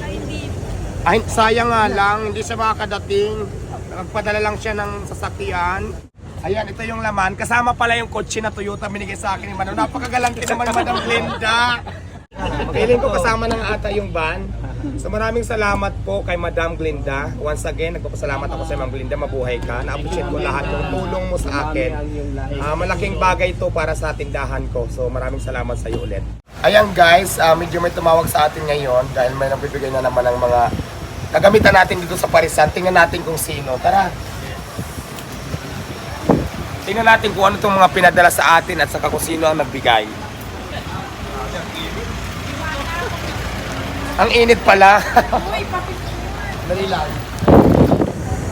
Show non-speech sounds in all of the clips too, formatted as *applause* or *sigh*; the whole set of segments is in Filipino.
Ay, hindi. Ay, sayang nga lang, hindi siya makakadating. Nagpadala lang siya ng sasakyan. Ayan, ito yung laman. Kasama pala yung kotse na Toyota binigay sa akin ni Madam. Napakagalante naman ni Madam Glenda. Feeling ko kasama ng ata yung van. So maraming salamat po kay Madam Glinda. Once again, nagpapasalamat ako sa Ma'am Glinda. Mabuhay ka. Na-appreciate ko lahat ng tulong mo sa akin. Ah, malaking bagay to para sa tindahan ko. So maraming salamat sa iyo ulit. Ayan guys, ah, medyo may tumawag sa atin ngayon dahil may nagbibigay na naman ng mga kagamitan natin dito sa Parisan. Tingnan natin kung sino. Tara. Tingnan natin kung ano itong mga pinadala sa atin at saka kung sino ang nagbigay. Ang init pala. Uy. *laughs* Dali lang.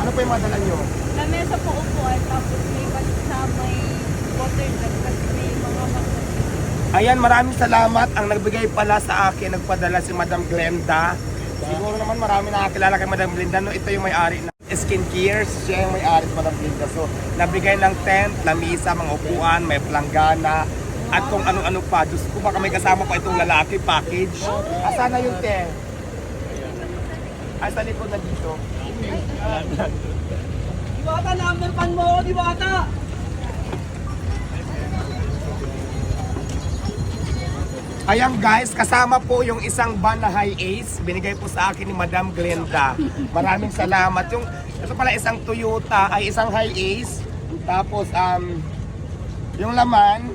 Ano pa yung madala nyo? Lamesa po upuan, tapos may balik sa may water jug, tapos may mga magkakita. Ayan, maraming salamat. Ang nagbigay pala sa akin, nagpadala si Madam Glenda. Siguro naman marami nakakilala kay Madam Glenda. No, ito yung may-ari ng Skin Care. Siya yung may-ari si Madam Glenda. So, nabigay ng tent, lamisa, mga upuan, may planggana, at kung ano-ano pa. Diyos ko, baka may kasama pa itong lalaki package. Asa na yung tent? Ay, sa likod na dito. Diwata, number pan mo Diwata! Ayan guys, kasama po yung isang van na high ace. Binigay po sa akin ni Madam Glenda. Maraming salamat. Yung, ito pala isang Toyota, ay isang high ace. Tapos, um, yung laman,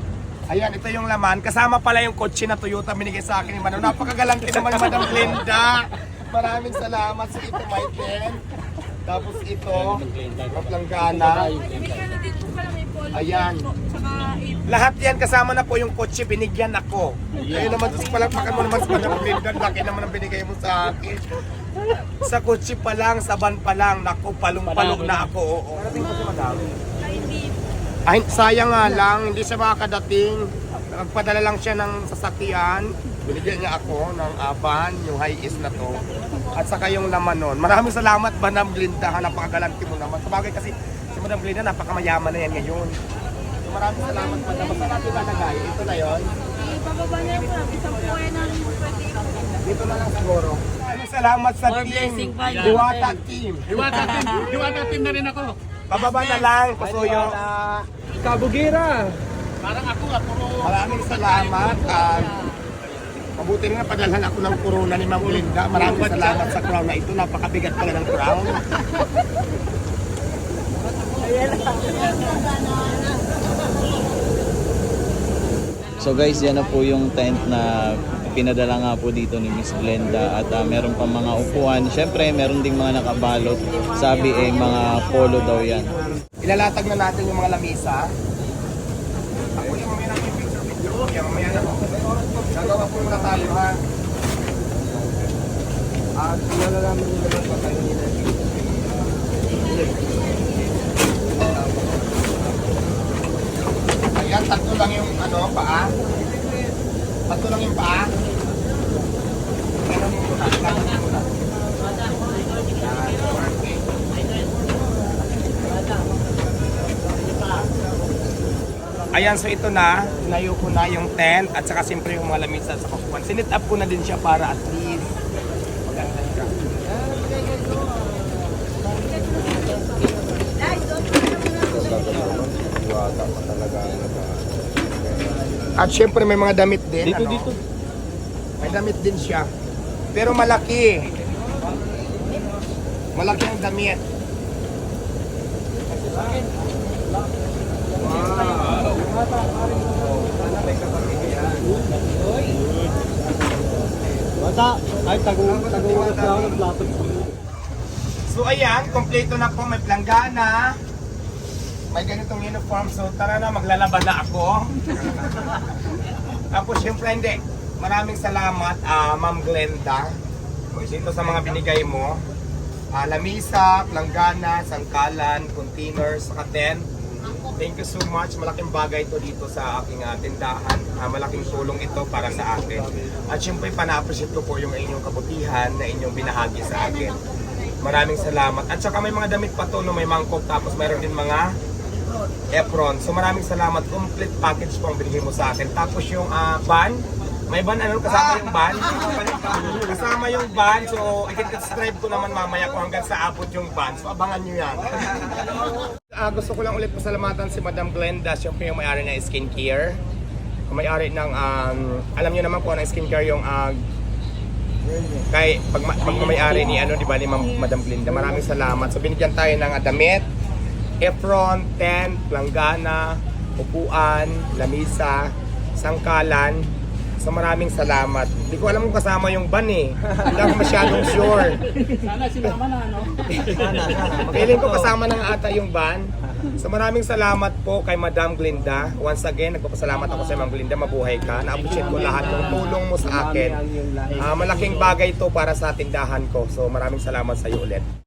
ayan, ito yung laman. Kasama pala yung kotse na Toyota binigay sa akin ni Madam. Napakagalante naman ni Madam Glenda. Maraming salamat sa ito, my friend. Tapos ito, maplanggana. Bigyan Ayan. Lahat yan kasama na po yung kotse, binigyan ako. Ayun naman, tapos palakpakan mo naman sa Madam Lindan, laki naman ang binigay mo sa akin. Sa kotse pa lang, sa van pa lang, naku, palong-palong na ako. Oo. Ay, sayang nga lang, hindi siya makakadating. Nagpadala lang siya ng sasakyan. Binigyan niya ako ng aban, yung high is na to. At saka yung laman nun. Maraming salamat, Madam Glinda. ha, Napakagalanti mo naman. Sabagay kasi si Madam Glinda, napakamayaman na yan ngayon. So, maraming salamat, Madam. Basta natin lalagay. Ito na yon. Ibababa na yung lang. Isang puwe ng 20 Dito na lang siguro. Maraming salamat sa More team. pa yan. Diwata team. Diwata team, diwata team na rin ako. Bababa na lang, Pasuyo. Kabugira. Parang ako nga, puro... Maraming salamat. at mabuti nga padalhan ako ng corona ni Ma'am Linda. Maraming salamat sa crown na ito. Napakabigat pala ng crown. So guys, yan na po yung tent na pinadala nga po dito ni Miss Glenda at ah, meron pa mga upuan. Syempre, meron ding mga nakabalot. Sabi eh, mga polo daw yan. Ilalatag na natin yung mga lamisa. Ako yung mamaya natin yung picture video. Yan, mamaya na. Gagawa po muna tayo ha. At nalalaman nyo naman pa kayo nila. Tatlo lang yung ano, paa. Tatlo lang yung paa. Ano mo. Yan, perfect. Ayan, so ito na. Nayo ko na yung tent at saka siyempre yung mga lamisa sa kapuan. Sinit up ko na din siya para at least At syempre may mga damit din. Dito, dito. May damit din siya. Pero malaki. Malaki ang damit. Kapamilya. Bata, ay ako ng plato. So ayan, kompleto na po. May planggana. May ganitong uniform. So tara na, maglalaba na ako. *laughs* Tapos syempre hindi. Maraming salamat, ah, Ma'am Glenda. Dito sa mga binigay mo. Ah, lamisa, planggana, sangkalan, containers, saka tent. Thank you so much. Malaking bagay ito dito sa aking ah, tindahan. Ah, malaking tulong ito para sa akin. At syempre, pana-appreciate ko po yung inyong kabutihan na inyong binahagi sa akin. Maraming salamat. At saka may mga damit pa to, no? may mangkok, tapos mayroon din mga apron. So maraming salamat. Complete package po ang binigay mo sa akin. Tapos yung ah, ban, may ban ano kasama yung ban? Kasama kasama yung van. So, i-describe ko naman mamaya kung hanggang sa abot yung van. So, abangan nyo yan. Ah, gusto ko lang ulit pasalamatan si Madam Glenda. Siya po yung may-ari ng skincare. May-ari ng, um, alam nyo naman po ng skincare yung ah, kay pag, pag may-ari ni ano di ba ni Madam Glenda. Maraming salamat. So binigyan tayo ng ah, damit, apron, tent, planggana, upuan, lamisa, sangkalan. So maraming salamat. Hindi ko alam kung kasama yung ban eh. Hindi ako masyadong sure. Sana sinama na, no? Feeling ko kasama na ata yung ban. So maraming salamat po kay Madam Glinda. Once again, nagpapasalamat ako sa Ma'am Glinda. Mabuhay ka. Na-appreciate ko lahat ng tulong mo sa akin. Ah, malaking bagay to para sa tindahan ko. So maraming salamat sa iyo ulit.